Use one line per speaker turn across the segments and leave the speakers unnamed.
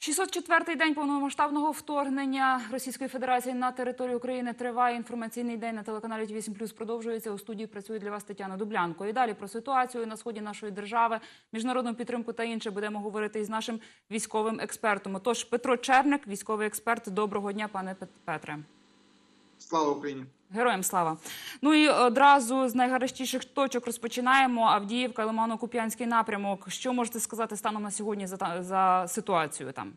604-й день повномасштабного вторгнення Російської Федерації на територію України триває інформаційний день на телеканалі 8 продовжується. У студії працює для вас Тетяна Дублянко. І далі про ситуацію на сході нашої держави, міжнародну підтримку та інше будемо говорити із нашим військовим експертом. Отож, Петро Черник, військовий експерт. Доброго дня, пане Пет- Петре.
Слава Україні!
Героям слава. Ну і одразу з найгарячіших точок розпочинаємо. Авдіївка, Лимано-Куп'янський напрямок. Що можете сказати станом на сьогодні за, за ситуацію там?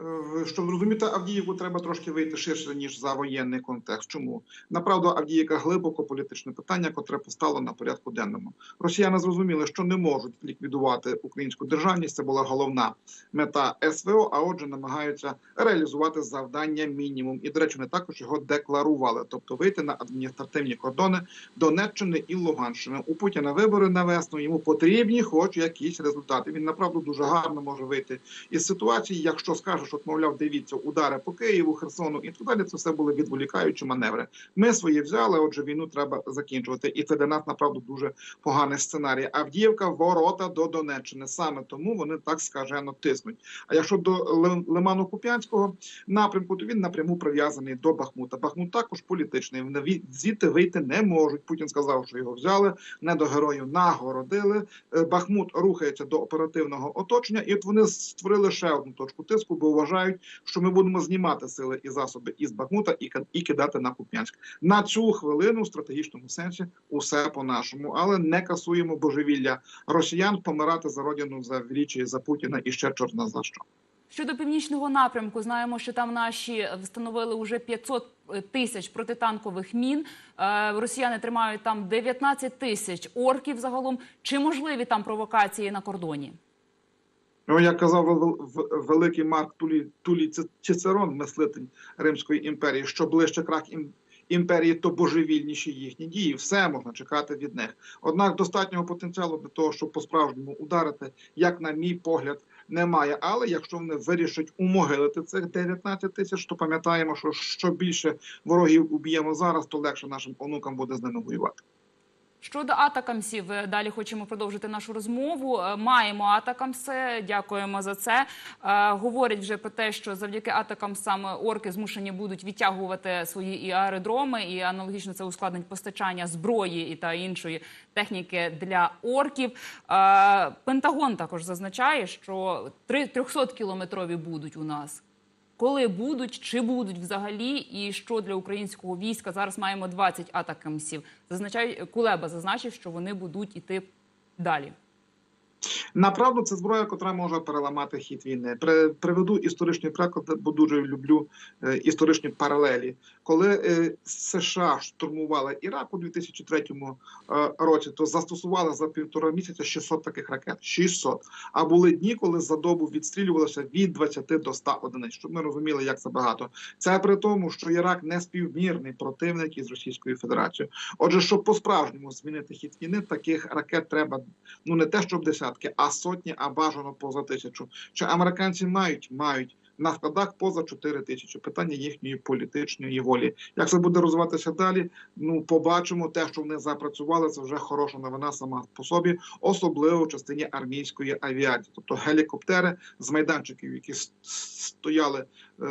Е, Щоб зрозуміти Авдіївку, треба трошки вийти ширше ніж за воєнний контекст. Чому направду Авдіївка глибоко політичне питання, котре постало на порядку денному. Росіяни зрозуміли, що не можуть ліквідувати українську державність. Це була головна мета СВО. А отже, намагаються реалізувати завдання мінімум. І до речі, вони також його декларували, тобто вийти на адміністративні кордони Донеччини і Луганщини. У Путіна вибори на весну. Йому потрібні, хоч якісь результати. Він направду дуже гарно може вийти із ситуації, якщо скаже, що мовляв, дивіться, удари по Києву, Херсону і так далі. Це все були відволікаючі маневри. Ми свої взяли. Отже, війну треба закінчувати. І це для нас направду дуже поганий сценарій. Авдіївка ворота до Донеччини. Саме тому вони так скажено тиснуть. А якщо до Лиману-Куп'янського напрямку, то він напряму прив'язаний до Бахмута. Бахмут також політичний. Вони ві- звідти вийти не можуть. Путін сказав, що його взяли, не до героїв нагородили. Е, Бахмут рухається до оперативного оточення, і от вони створили ще одну точку тиску, бо вважають, що ми будемо знімати сили і засоби із Бахмута і, кидати на Куп'янськ. На цю хвилину в стратегічному сенсі усе по-нашому, але не касуємо божевілля росіян помирати за родину за врічі за Путіна і ще чорна за що.
Щодо північного напрямку, знаємо, що там наші встановили уже 500 тисяч протитанкових мін. Е, Росіяни тримають там 19 тисяч орків загалом. Чи можливі там провокації на кордоні?
Ну, як казав вел- великий Марк Тулі, Тулі Ци- Цицерон, мислитель Римської імперії, що ближче крах ім, імперії, то божевільніші їхні дії. Все можна чекати від них. Однак достатнього потенціалу для того, щоб по-справжньому ударити, як на мій погляд, немає. Але якщо вони вирішать умогилити цих 19 тисяч, то пам'ятаємо, що що більше ворогів уб'ємо зараз, то легше нашим онукам буде з ними воювати.
Щодо атакамсів, е, далі хочемо продовжити нашу розмову. Е, Маємо атакамси, дякуємо за це. Е, Говорять вже про те, що завдяки атакамсам орки змушені будуть відтягувати свої і аеродроми, і аналогічно це ускладнить постачання зброї і та іншої техніки для орків. Пентагон також зазначає, що 300 кілометрові будуть у нас. Коли будуть, чи будуть взагалі, і що для українського війська зараз маємо 20 атакамсів. Зазначає Кулеба зазначив, що вони будуть іти далі.
Направду це зброя, котра може переламати хід війни. При, приведу історичний приклад, бо дуже люблю е, історичні паралелі. Коли е, США штурмували Ірак у 2003 е, році, то застосували за півтора місяця 600 таких ракет. 600. А були дні, коли за добу відстрілювалося від 20 до 100 одиниць. Щоб ми розуміли, як це багато. Це при тому, що Ірак не співмірний противник із Російською Федерацією. Отже, щоб по-справжньому змінити хід війни, таких ракет треба ну не те, щоб десятки, а сотні, а бажано поза тисячу. Чи американці мають? Мають. На складах поза 4 тисячі питання їхньої політичної волі. Як це буде розвиватися далі? Ну побачимо те, що вони запрацювали. Це вже хороша новина сама по собі, особливо в частині армійської авіації, тобто гелікоптери з майданчиків, які стояли е,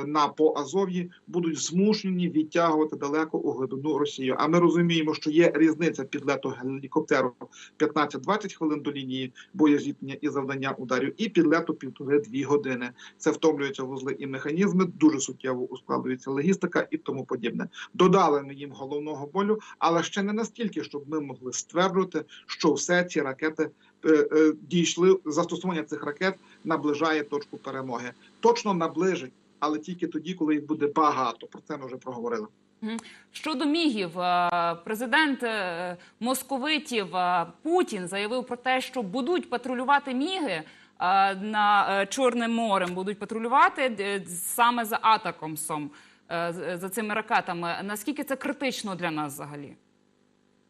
на по Азов'ї, будуть змушені відтягувати далеко у глибину Росію. А ми розуміємо, що є різниця підлету гелікоптеру 15-20 хвилин до лінії боєзіткнення і завдання ударів, і підлету півтори-дві години. Це втомлюються вузли і механізми, дуже суттєво ускладнюється логістика і тому подібне. Додали ми їм головного болю, але ще не настільки, щоб ми могли стверджувати, що все ці ракети е, е, дійшли. Застосування цих ракет наближає точку перемоги. Точно наближить, але тільки тоді, коли їх буде багато. Про це ми вже проговорили.
Щодо мігів, е, президент московитів Путін заявив про те, що будуть патрулювати міги на е, Чорним морем, будуть патрулювати е, саме за атакомсом, е, за цими ракетами. Наскільки це критично для нас взагалі?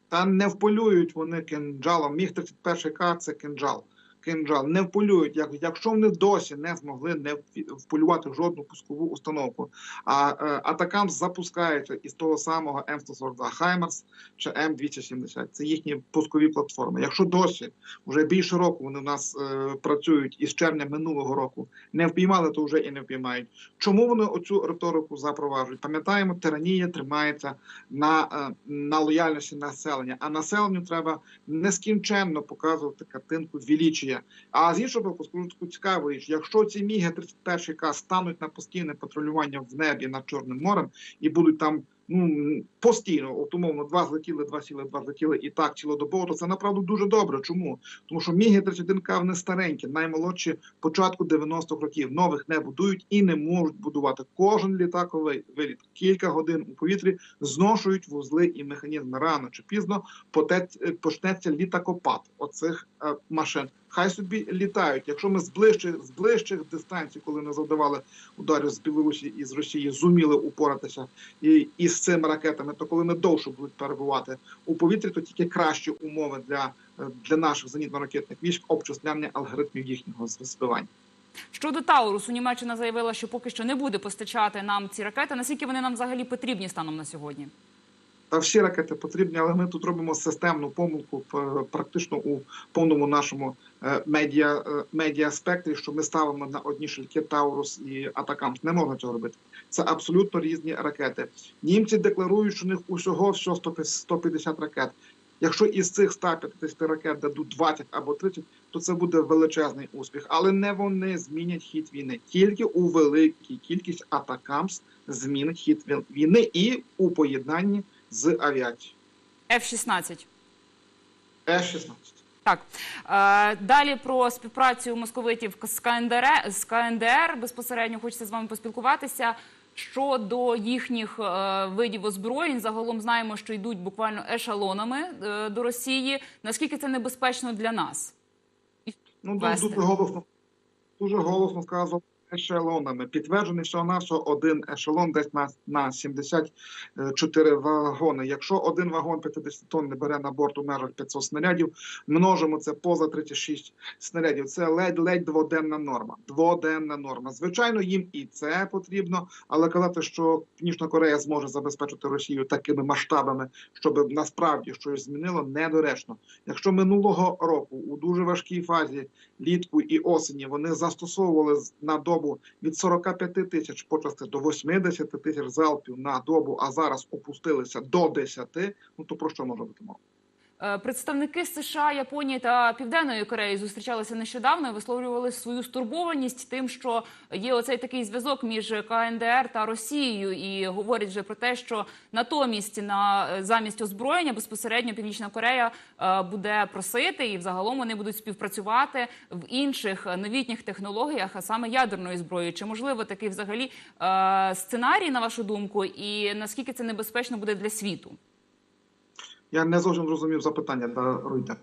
Та не вполюють вони кинджалом. Міг 31 К це кинджал. Кинджал не вполюють, як, якщо вони досі не змогли не вполювати жодну пускову установку, а е, атакам запускається із того самого М142 Хаймерс чи М270. Це їхні пускові платформи. Якщо досі вже більше року вони в нас е, працюють із червня минулого року, не впіймали, то вже і не впіймають. Чому вони оцю риторику запроваджують? Пам'ятаємо, тиранія тримається на, е, на лояльності населення, а населенню треба нескінченно показувати картинку величія. А з іншого боку, скажу таку цікаву річ, якщо ці міги 31 к стануть на постійне патрулювання в небі над Чорним морем і будуть там. Ну постійно, от умовно, два злетіли, два сіли, два злетіли і так цілодобово, то це направду дуже добре. Чому? Тому що міги 31 к вони старенькі, наймолодші початку 90-х років. Нових не будують і не можуть будувати. Кожен літаковий виліт кілька годин у повітрі зношують вузли і механізми. Рано чи пізно потець- е, почнеться літакопад оцих е, машин. Хай собі літають. Якщо ми з ближчих з ближчих дистанцій, коли не завдавали ударів з Білорусі і з Росії, зуміли упоратися і, і з цими ракетами, то коли вони довше будуть перебувати у повітрі, то тільки кращі умови для, для наших зенітно-ракетних військ обчисляння алгоритмів їхнього збивання.
Щодо Таурусу, Німеччина заявила, що поки що не буде постачати нам ці ракети. Наскільки вони нам взагалі потрібні станом на сьогодні?
Та всі ракети потрібні, але ми тут робимо системну помилку практично у повному нашому медіа, е, медіа спектрі, що ми ставимо на одні шильки Таурус і Атакамс. Не можна цього робити. Це абсолютно різні ракети. Німці декларують, що у них усього всього 150 ракет. Якщо із цих 150 ракет дадуть 20 або 30, то це буде величезний успіх. Але не вони змінять хід війни. Тільки у великій кількість Атакамс змінить хід війни і у поєднанні з авіацією.
F-16.
Е-16.
Так е, далі про співпрацю московитів з КНДР з КНДР безпосередньо хочеться з вами поспілкуватися. Щодо їхніх е, видів озброєнь, загалом знаємо, що йдуть буквально ешелонами е, до Росії. Наскільки це небезпечно для нас?
Ну, дуже голосно, дуже голосно сказав ешелонами. Підтверджений всього нашого один ешелон десь на, на 74 вагони. Якщо один вагон 50 тонн не бере на борт у межах 500 снарядів, множимо це поза 36 снарядів. Це ледь-ледь дводенна норма. Дводенна норма. Звичайно, їм і це потрібно, але казати, що Північна Корея зможе забезпечити Росію такими масштабами, щоб насправді щось змінило, недоречно. Якщо минулого року у дуже важкій фазі літку і осені вони застосовували на добу від 45 тисяч почасти до 80 тисяч залпів на добу, а зараз опустилися до 10, ну то про що може бути мова?
Е, Представники США, Японії та Південної Кореї зустрічалися нещодавно і висловлювали свою стурбованість тим, що є оцей такий зв'язок між КНДР та Росією, і говорять вже про те, що натомість на е, замість озброєння безпосередньо Північна Корея е, буде просити, і взагалом вони будуть співпрацювати в інших новітніх технологіях, а саме ядерної зброї. Чи можливо такий взагалі сценарій, на вашу думку, і наскільки це небезпечно буде для світу?
Я не зовсім зрозумів запитання, даруйте.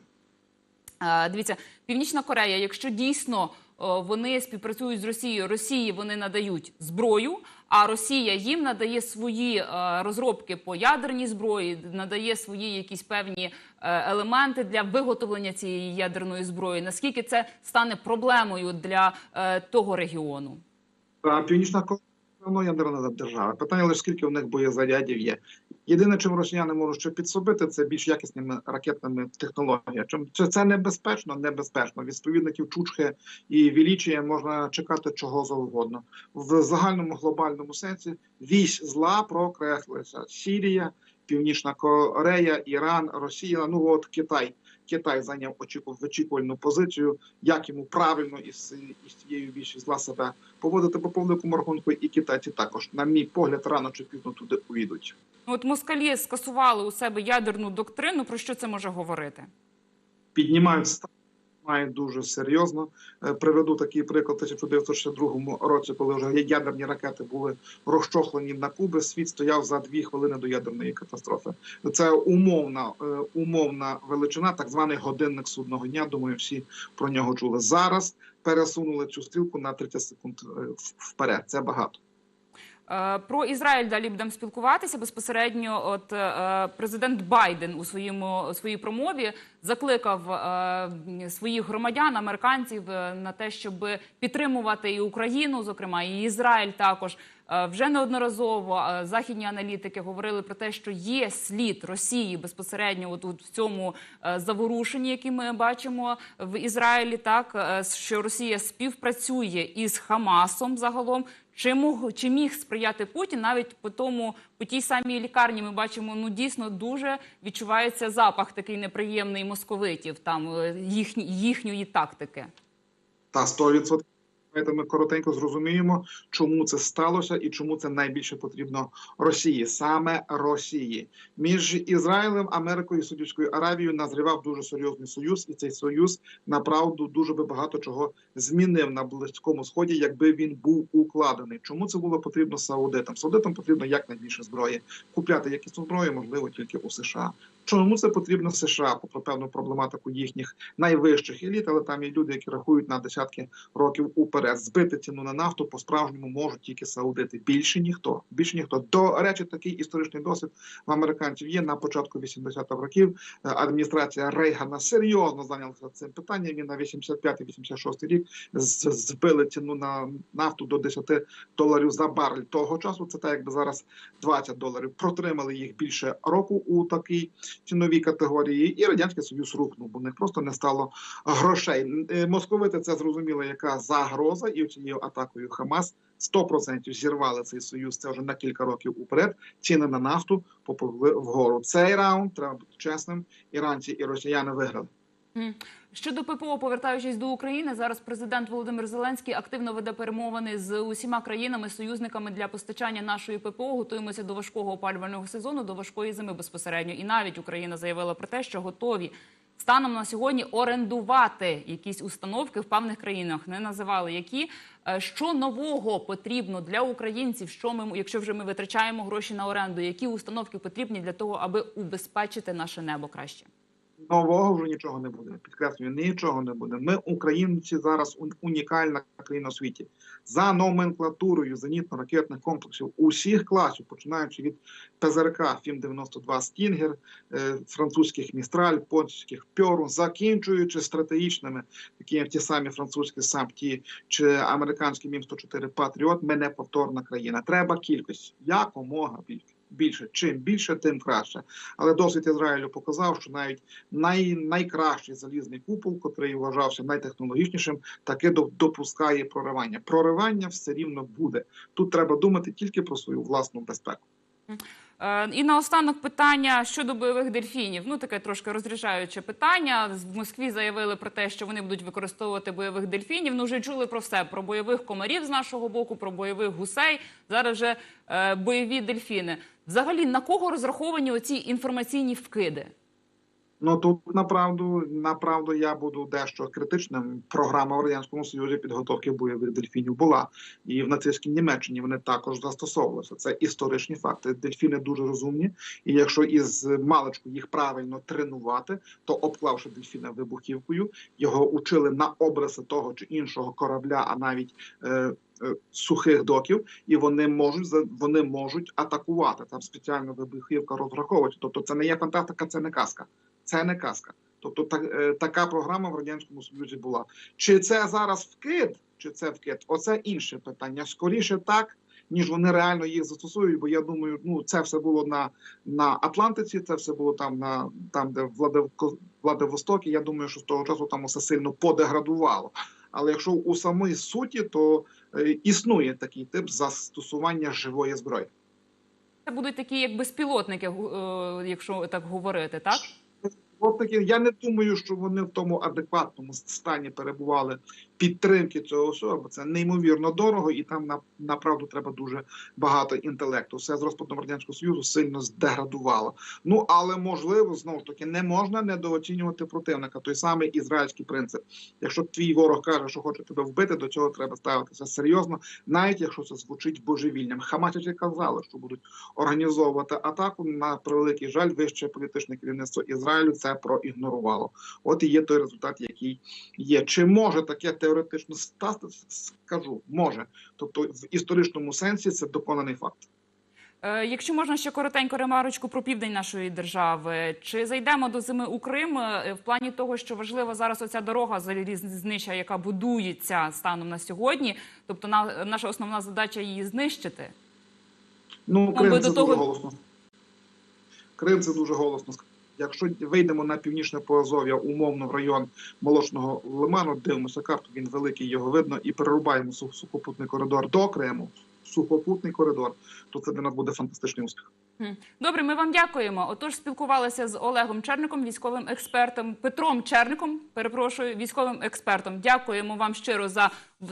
Дивіться, Північна Корея, якщо дійсно вони співпрацюють з Росією, Росії вони надають зброю, а Росія їм надає свої е, розробки по ядерній зброї, надає свої якісь певні е, елементи для виготовлення цієї ядерної зброї. Наскільки це стане проблемою для е, того регіону?
Північна Корея ядерна держава. Питання лише скільки в них боєзарядів є. Єдине, чим росіяни можуть ще підсобити, це більш якісними ракетними технологіями. Чим це, це небезпечно, небезпечно. Від сповідників Чучхи і Вілічія можна чекати чого завгодно. В загальному глобальному сенсі вісь зла прокреслилася. Сірія, Північна Корея, Іран, Росія. Ну от Китай. Китай зайняв очікувальну позицію, як йому правильно із, із цією більшість зла себе поводити по повному рахунку, і китайці також, на мій погляд, рано чи пізно туди увійдуть.
От москалі скасували у себе ядерну доктрину. Про що це може говорити?
Піднімають ставки, мають дуже серйозно. Е, Приведу такий приклад у 1962 році, коли вже ядерні ракети були розчохлені на Куби. Світ стояв за дві хвилини до ядерної катастрофи. Це умовна, е, умовна величина, так званий годинник судного дня. Думаю, всі про нього чули. Зараз пересунули цю стрілку на 30 секунд е, вперед. Це багато.
Е, Про Ізраїль далі будемо спілкуватися безпосередньо. От е, президент Байден у своєму у своїй промові закликав е, своїх громадян, американців, на те, щоб підтримувати і Україну, зокрема і Ізраїль. Також вже неодноразово е, західні аналітики говорили про те, що є слід Росії безпосередньо от, от в цьому е, заворушенні, який ми бачимо в Ізраїлі. Так е, що Росія співпрацює із Хамасом загалом. Чи мог чи міг сприяти Путін навіть по тому по тій самій лікарні? Ми бачимо, ну дійсно дуже відчувається запах такий неприємний московитів, там е, їхні, їхньої тактики.
Та 100%. Давайте ми коротенько зрозуміємо, чому це сталося і чому це найбільше потрібно Росії, саме Росії. Між Ізраїлем, Америкою і Саудівською Аравією назрівав дуже серйозний союз, і цей союз направду дуже би багато чого змінив на близькому сході, якби він був укладений. Чому це було потрібно саудитам? Саудитам потрібно якнайбільше зброї. Купляти якісну зброю можливо тільки у США. Чому це потрібно США попри певну проблематику їхніх найвищих еліт, але там є люди, які рахують на десятки років уперед. Збити ціну на нафту по справжньому можуть тільки саудити. Більше ніхто. Більше ніхто. До речі, такий історичний досвід в американців є на початку 80-х років. Е, Адміністрація Рейгана серйозно зайнялася цим питанням. І на 85-86 рік збили ціну на нафту до 10 доларів за барель. Того часу це так, якби зараз 20 доларів. Протримали їх більше року у такій ціновій категорії, і радянський союз рухнув, бо в них просто не стало грошей. Е, Московити це зрозуміли, яка загроза, і цією атакою Хамас 100% зірвали цей союз. Це вже на кілька років уперед. Ціни на нафту попливли вгору. Цей раунд треба бути чесним. Іранці і росіяни виграли.
Щодо ППО, повертаючись до України, зараз президент Володимир Зеленський активно веде перемовини з усіма країнами, союзниками для постачання нашої ППО. Готуємося до важкого опалювального сезону, до важкої зими безпосередньо. І навіть Україна заявила про те, що готові станом на сьогодні орендувати якісь установки в певних країнах. Не називали які. Е, Що нового потрібно для українців? Що ми, якщо вже ми витрачаємо гроші на оренду, які установки потрібні для того, аби убезпечити наше небо краще?
Нового вже нічого не буде. Підкреслюю, нічого не буде. Ми, українці, зараз унікальна країна у світі за номенклатурою зенітно-ракетних комплексів усіх класів, починаючи від ПЗРК Фім 92 Стінгер, е, французьких містраль, польських пьору, закінчуючи стратегічними, такі як ті самі французькі САПТі чи американські Мім 104 Патріот. Ми неповторна країна. Треба кількість якомога більше. Більше чим більше, тим краще. Але досвід Ізраїлю показав, що навіть най, найкращий залізний купол, котрий вважався найтехнологічнішим, таки допускає проривання. Проривання все рівно буде. Тут треба думати тільки про свою власну безпеку.
Е, І наостанок питання щодо бойових дельфінів. Ну таке трошки розряджаюче питання. В Москві заявили про те, що вони будуть використовувати бойових дельфінів. Ну вже чули про все: про бойових комарів з нашого боку, про бойових гусей. Зараз вже е, бойові дельфіни. Взагалі на кого розраховані оці інформаційні вкиди?
Ну тут направду направду я буду дещо критичним. Програма в радянському союзі підготовки бойових дельфінів була, і в нацистській Німеччині вони також застосовувалися. Це історичні факти. Дельфіни дуже розумні, і якщо із маличку їх правильно тренувати, то обклавши дельфіна вибухівкою, його учили на обриси того чи іншого корабля, а навіть е, сухих доків, і вони можуть вони можуть атакувати. Там спеціальна вибухівка розраховується. Тобто, це не є фантастика, це не казка. Це не казка. Тобто, так, е, така програма в радянському союзі була. Чи це зараз вкид, чи це вкид? Оце інше питання. Скоріше так. Ніж вони реально їх застосують, бо я думаю, ну це все було на, на Атлантиці, це все було там на там, де Владивостокі. Я думаю, що з того часу там усе сильно подеградувало. Але якщо у самій суті, то е, існує такий тип застосування живої зброї.
Це будуть такі, як безпілотники, е, якщо так говорити, так?
Безпілотники, я не думаю, що вони в тому адекватному стані перебували підтримки цього всього, це неймовірно дорого, і там на направду треба дуже багато інтелекту. Все з розпадом радянського союзу сильно здеградувало. Ну але можливо, знову ж таки, не можна недооцінювати противника. Той самий ізраїльський принцип. Якщо твій ворог каже, що хоче тебе вбити, до цього треба ставитися серйозно, навіть якщо це звучить божевільням. Хамасівці казали, що будуть організовувати атаку. На превеликий жаль, вище політичне керівництво Ізраїлю це проігнорувало. От і є той результат, який є. Чи може таке теоретично теоретично статися, скажу, може. Тобто, в історичному сенсі це доконаний факт.
Е, Якщо можна ще коротенько ремарочку про південь нашої держави, чи зайдемо до зими у Крим е, в плані того, що важлива зараз оця дорога залізнича, яка будується станом на сьогодні, тобто на, наша основна задача її знищити.
Ну, Крим
до
це
того-
дуже голосно. Крим це дуже голосно. Якщо вийдемо на північне Поазов'я, умовно в район Молочного лиману, дивимося карту, він великий, його видно, і перерубаємо су- сухопутний коридор до Криму, сухопутний коридор, то це для нас буде фантастичний успіх.
Добре, ми вам дякуємо. Отож, спілкувалися з Олегом Черником, військовим експертом, Петром Черником, перепрошую, військовим експертом. Дякуємо вам щиро за